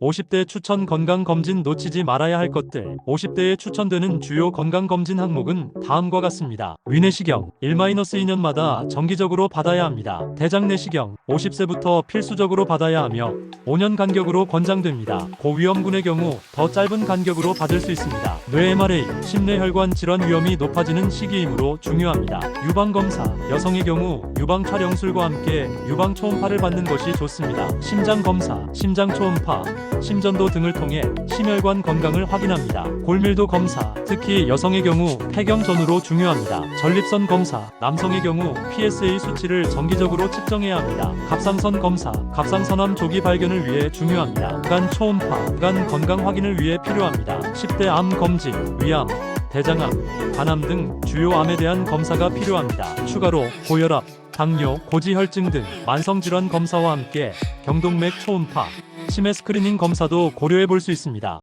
50대 추천 건강검진 놓치지 말아야 할 것들 50대에 추천되는 주요 건강검진 항목은 다음과 같습니다. 위내시경 1-2년마다 정기적으로 받아야 합니다. 대장내시경 50세부터 필수적으로 받아야 하며 5년 간격으로 권장됩니다. 고위험군의 경우 더 짧은 간격으로 받을 수 있습니다. 뇌 MRA, 심뇌혈관 질환 위험이 높아지는 시기이므로 중요합니다. 유방검사, 여성의 경우 유방 촬영술과 함께 유방 초음파를 받는 것이 좋습니다. 심장검사, 심장 초음파, 심전도 등을 통해 심혈관 건강을 확인합니다. 골밀도 검사, 특히 여성의 경우 폐경 전후로 중요합니다. 전립선 검사, 남성의 경우 PSA 수치를 정기적으로 측정해야 합니다. 갑상선 검사, 갑상선암 조기 발견을 위해 중요합니다. 간 초음파, 간 건강 확인을 위해 필요합니다. 10대 암 검진, 위암, 대장암, 간암 등 주요 암에 대한 검사가 필요합니다. 추가로 고혈압, 당뇨, 고지혈증 등 만성질환 검사와 함께 경동맥 초음파, 치매 스크리닝 검사도 고려해 볼 수 있습니다.